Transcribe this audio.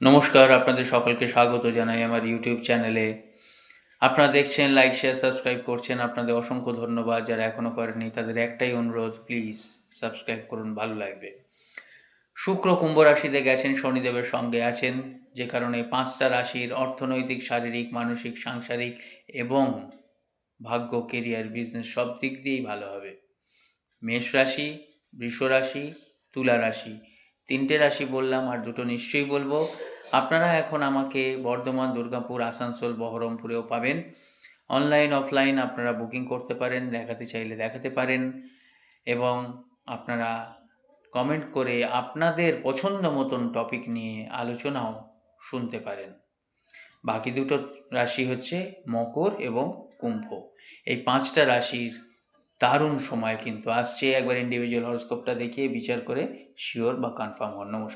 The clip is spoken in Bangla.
নমস্কার, আপনাদের সকলকে স্বাগত জানাই আমার ইউটিউব চ্যানেলে আপনারা দেখছেন লাইক শেয়ার সাবস্ক্রাইব করছেন, আপনাদের অসংখ্য ধন্যবাদ। যারা এখনও করেননি, তাদের একটাই অনুরোধ প্লিজ সাবস্ক্রাইব করুন, ভালো লাগবে। শুক্র কুম্ভ রাশিতে গেছেন, শনিদেবের সঙ্গে আছেন, যে কারণে পাঁচটা রাশির অর্থনৈতিক, শারীরিক, মানসিক, সাংসারিক এবং ভাগ্য কেরিয়ার বিজনেস সব দিক দিয়েই ভালো হবে। মেষ রাশি, বৃষ রাশি, তুলা রাশি। তিনটে রাশি বললাম আর দুটো নিশ্চয়ই বলব। আপনারা এখন আমাকে বর্ধমান, দুর্গাপুর, আসানসোল, বহরমপুরেও পাবেন। অনলাইন, অফলাইন আপনারা বুকিং করতে পারেন, দেখাতে চাইলে দেখাতে পারেন এবং আপনারা কমেন্ট করে আপনাদের পছন্দ মতন টপিক নিয়ে আলোচনাও শুনতে পারেন। বাকি দুটো রাশি হচ্ছে মকর এবং কুম্ভ। এই পাঁচটা রাশির দারুণ সময় কিন্তু আসছে। একবার ইন্ডিভিজুয়াল হরস্কোপটা দেখিয়ে বিচার করে শিওর বা কনফার্ম হন। নমস্কার।